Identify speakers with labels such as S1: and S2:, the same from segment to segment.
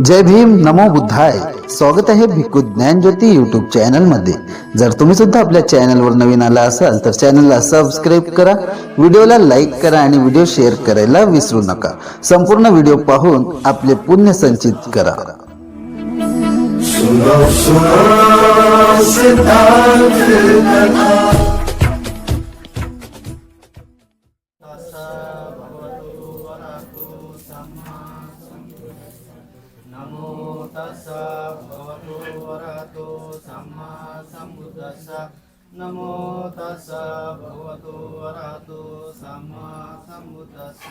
S1: जय भीम नमो बुद्धाय. स्वागत आहे भिक्खू ज्ञानज्योती युट्यूब चॅनलमध्ये. जर तुम्ही सुद्धा आपल्या चॅनलवर नवीन आला असाल तर चॅनलला सबस्क्राईब करा. व्हिडिओला लाईक करा आणि व्हिडिओ शेअर करायला विसरू नका. संपूर्ण व्हिडिओ पाहून आपले पुण्य संचित करा.
S2: नमो तस्स भगवतो वरतो सम्मा सम्बुद्धस्स। नमो तस्स भगवतो वरतो सम्मा सम्बुद्धस्स।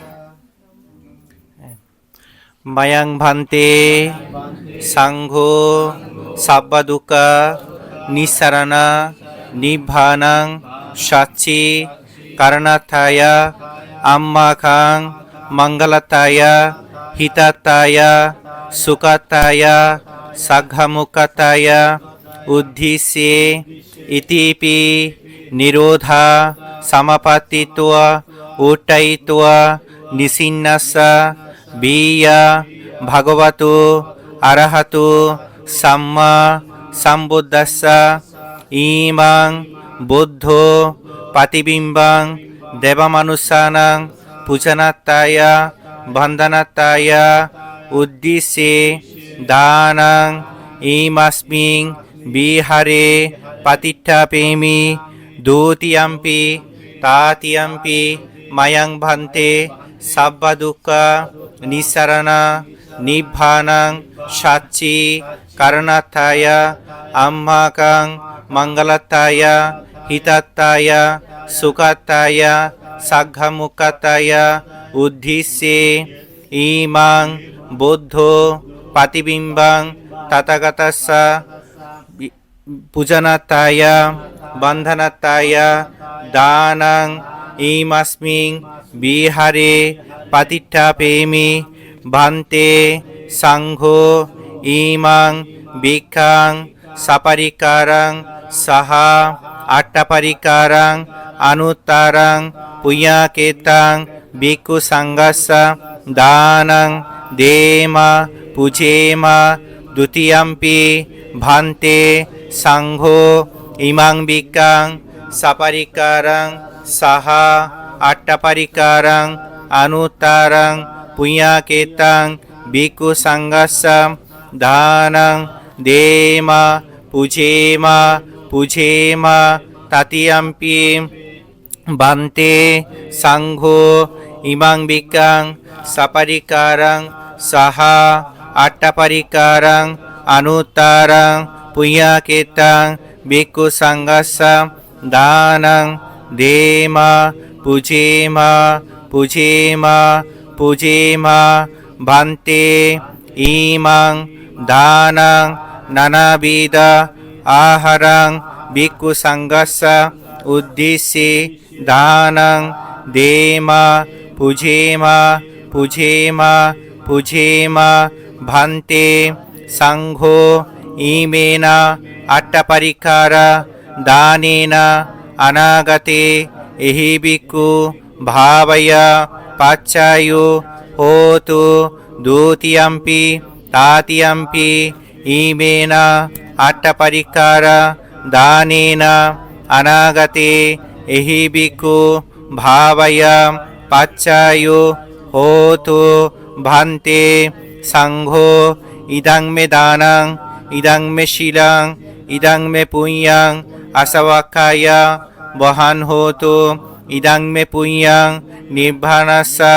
S3: मयं भन्ते, सङ्घो, सब्बदुःख, निसरण निभानं साक्षी कर्णथय, अम्माखं, मङ्गलथय হিতাতায়া সুকাতায়া সাঘামুকাতায়া উদ্ধিশ্যে ইতিপি নিরোধা সমাপাতিত্বা উট্টায়িত্বা নিসিন্নাসা বিয়া ভাগবতো আরাহাতো সাম্মা সম্বুদ্ধাসা ইমাং বুদ্ধ পাতিবিম্বাং দেবমানুষানাং পূজনাত্তায়া বন্দনাত্তায়া উদ্দেশ্যে দানাং ইমাস্মিং বিহারে পাতিষ্ঠাপেমি দূতিয়াম্পি তাতিয়াম্পি মায়াং ভান্তে সাব্বা দুঃখা নিসারানা নিভানাং সাচ্চি কারণাত্থায়া আম্মাকাং মঙ্গলাত্তায়া হিতাত্তায়া সুখাত্তায়া সাঘামুখাত্তায়া উদ্দেশ্যে ইমাং বৌদ্ধ পাতিবিম্বাং তথাগতস্যা বি- পূজনাত্তায়া বন্ধনাত্তায়া দানাং ইমাস্মিং বিহারে পাতিষ্ঠাপেমি ভান্তে সাংঘ ইমাং ভিক্ষাং সাপারিকারাং সাহা আট্টাপারিকারাং আনুত্তারাং পুয়াকেতাং ভিক্ষু সাঙ্গাসা, দানাং, দেমা, পূজেমা দ্বিতীয়াম্পি ভান্তে, সাংঘ, ইমাং ভিক্ষাং সাপারিকারাং সাহা আট্টাপারিকারাং আনুত্তারাং পুয়াকেতাং ভিক্ষু সাঙ্গাসা, দানাং, দেমা, পূজেমা পূজেমা তাতিয়াম্পি বান্তে সাংঘ ইমাং বিকাং সাপারিকারাং সাহা আট্টাপারিকারাং আনুত্তারাং পুয়াকেতাং ভিক্ষু সাঙ্গাসা দানাং দেমা পূজেমা পূজেমা পূজেমা ভান্তে ইমাং দানাং নানাবিধ আহারাং ভিক্ষু সাঙ্গাসা উদ্দেশ্যে দানাং দেমা পূজেমা পূজেমা পূজেমা ভান্তে সাংঘ ইমেনা আট্টাপারিকারা দানেনা অনাগতে এহি ভিক্ষু ভাবয় পাচ্চায় হোতু দ্বিতীয়াম্পি তাতিয়াম্পি ইমেনা আট্টাপারিকারা, দানেনা অনাগতে এহি ভিক্ষু ভাবয়, পাচ্চায়, হোতু, ভান্তে, সাংঘ ইদাং মে দানাং ইদাং মে শিলাং ইদাং মে পুঁয়াং আশাওয়াক্ষায়া বহান হোতু ইদাং মে পুঁয়াং নির্বাণাসা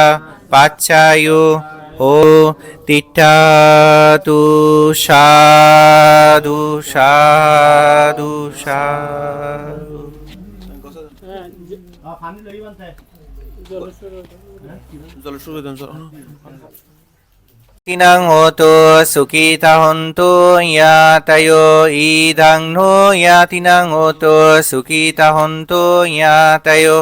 S3: পাচ্চায় হো তিষ্ঠাতু সাধু সাধু সাধু। তিনাং হতো সুখিতা হন্তু ইয়াতয়ো ইদাং নো ইয়াতিনাং হতো সুখিতা হন্তু ইয়াতয়ো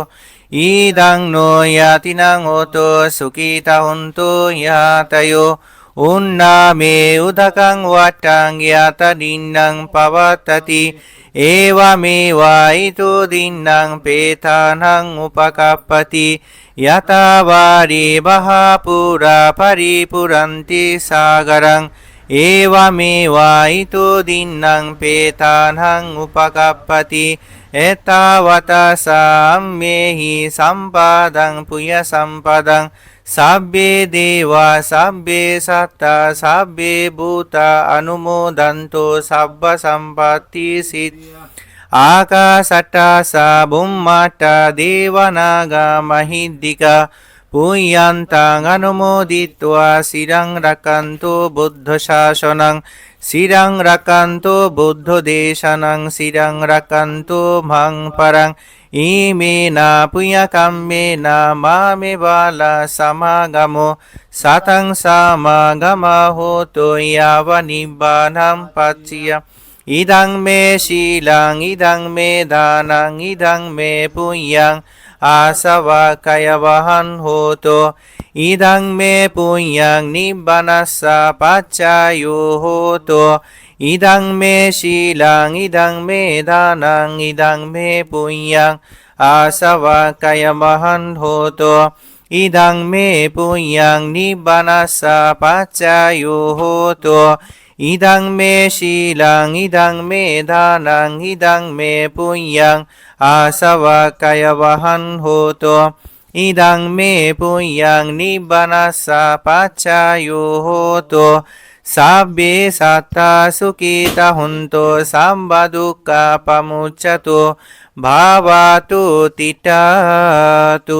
S3: ඉදං නෝ යතිනං හෝතෝ සුඛීතා හුන්තු යතයෝ උන්නාමේ උදකං වට්ටං යත දින්නම් පවත්තති ඒවා මේ වායිතු දින්නම් පේතානං උපකප්පති යතවාරී බහපුරා පරිපුරන්ති සාගරං ඒවමේවායිතු දින්නං පේතානං උපකප්පති. එතාවතසම්මේහි සම්පාදං පුය සම්පදං. සබ්බේ දේවා සබ්බේ සත්තා සබ්බේ භූතා අනුමෝදන්තෝ සබ්බ සම්පත්ති සිත්. ආකාසට්ටාසා බුම්මාට්ටා දේවනාගා මහිද්దికා পুঁয়ান্তাং অনুমোদিত্বা শিরাং রাকান্ত বুদ্ধ শাসনাং শিরাং রাকান্ত বুদ্ধ দেশানাং শিরাং রাকান্ত ভাং ফারাং ইমে না পুয়া কাম্যে না মামে বালা সমাগম সাতং সমাগমা হোতো ইয়াবা নিব্বানাম পাচিয়া ইদং মে শীলাং ইদং মে দানাং ইদং মে পুয়াং आसव कयवहन हो तो ईदं मे पुण्यं निबनस पचायो हो तो ईदं मे शीलं
S4: ईदं मे धनं ईदं मे पुण्यं आसव कयमहन हो
S2: तो ईदं
S4: मे पुण्यं
S2: निबनस पचायो
S4: हो तो इदं मे शीलं
S2: इदं मे दानं इदं मे पुण्यं आसवकयवहन्
S1: होतु इदं मे पुण्यं निबनस पचयो होतु साभ्ये सत्ता सुखिता हुन्तो
S5: सम्बदुःखपमुच्यतु भावातु तिटतु